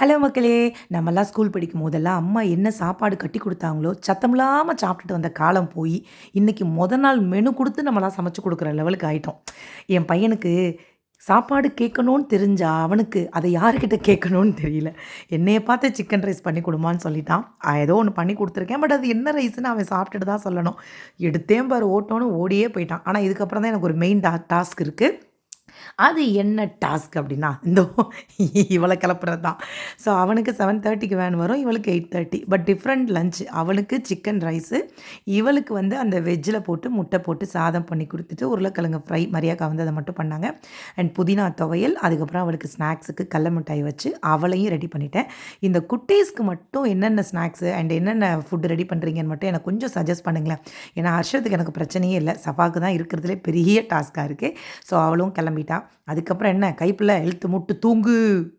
Hello மக்களே நம்மலாம் school படிக்கும் போதெல்லாம் அம்மா என்ன சாப்பாடு கட்டி கொடுத்தாங்களோ சத்தமில்லாமல் சாப்பிட்டுட்டு வந்த காலம் போய் இன்றைக்கி முத நாள் மெனு கொடுத்து நம்மளாம் சமைச்சு கொடுக்குற லெவலுக்கு ஆகிட்டோம் என் பையனுக்கு சாப்பாடு கேட்கணும்னு தெரிஞ்சா அவனுக்கு அதை யாருக்கிட்ட கேட்கணும்னு தெரியல. என்னையை பார்த்து சிக்கன் ரைஸ் பண்ணி கொடுமான்னு சொல்லிட்டான். ஏதோ ஒன்று பண்ணி கொடுத்துருக்கேன் பட் அது என்ன ரைஸ்னு அவன் சாப்பிட்டுட்டு தான் சொல்லணும். எடுத்தேன் பாரு ஓட்டோன்னு ஓடியே போயிட்டான். ஆனால் இதுக்கப்புறம் தான் எனக்கு ஒரு மெயின் டா டாஸ்க் இருக்குது அது என்ன டாஸ்க் அப்படின்னா இந்த இவளை கிளப்புறது தான் ஸோ அவனுக்கு செவன் தேர்ட்டிக்கு வேன் வரும் இவளுக்கு eight thirty but different lunch அவளுக்கு சிக்கன் ரைஸு இவளுக்கு வந்து அந்த வெஜ்ஜில் போட்டு முட்டை போட்டு சாதம் பண்ணி கொடுத்துட்டு உருளைக்கிழங்கு ஃப்ரை மரியாக்கா வந்து அதை மட்டும் பண்ணாங்க. அண்ட் புதினா துவையல் அதுக்கப்புறம் அவளுக்கு ஸ்நாக்ஸுக்கு கடல மிட்டாய் வச்சு அவளையும் ரெடி பண்ணிட்டேன். இந்த குட்டீஸ்க்கு மட்டும் என்னென்ன ஸ்நாக்ஸு அண்ட் என்னென்ன ஃபுட்டு ரெடி பண்ணுறீங்கன்னு மட்டும் எனக்கு கொஞ்சம் சஜஸ்ட் பண்ணுங்களேன். ஏன்னா ஹர்ஷத்துக்கு எனக்கு பிரச்சனையே இல்லை. சஃபாக்கு தான் இருக்கிறதுலே பெரிய டாஸ்க்காக இருக்குது ஸோ அவளும் கிளம்பிட்டா. அதுக்கப்புறம் என்ன? கைப்பில் எழுத்து முட்டு தூங்கு.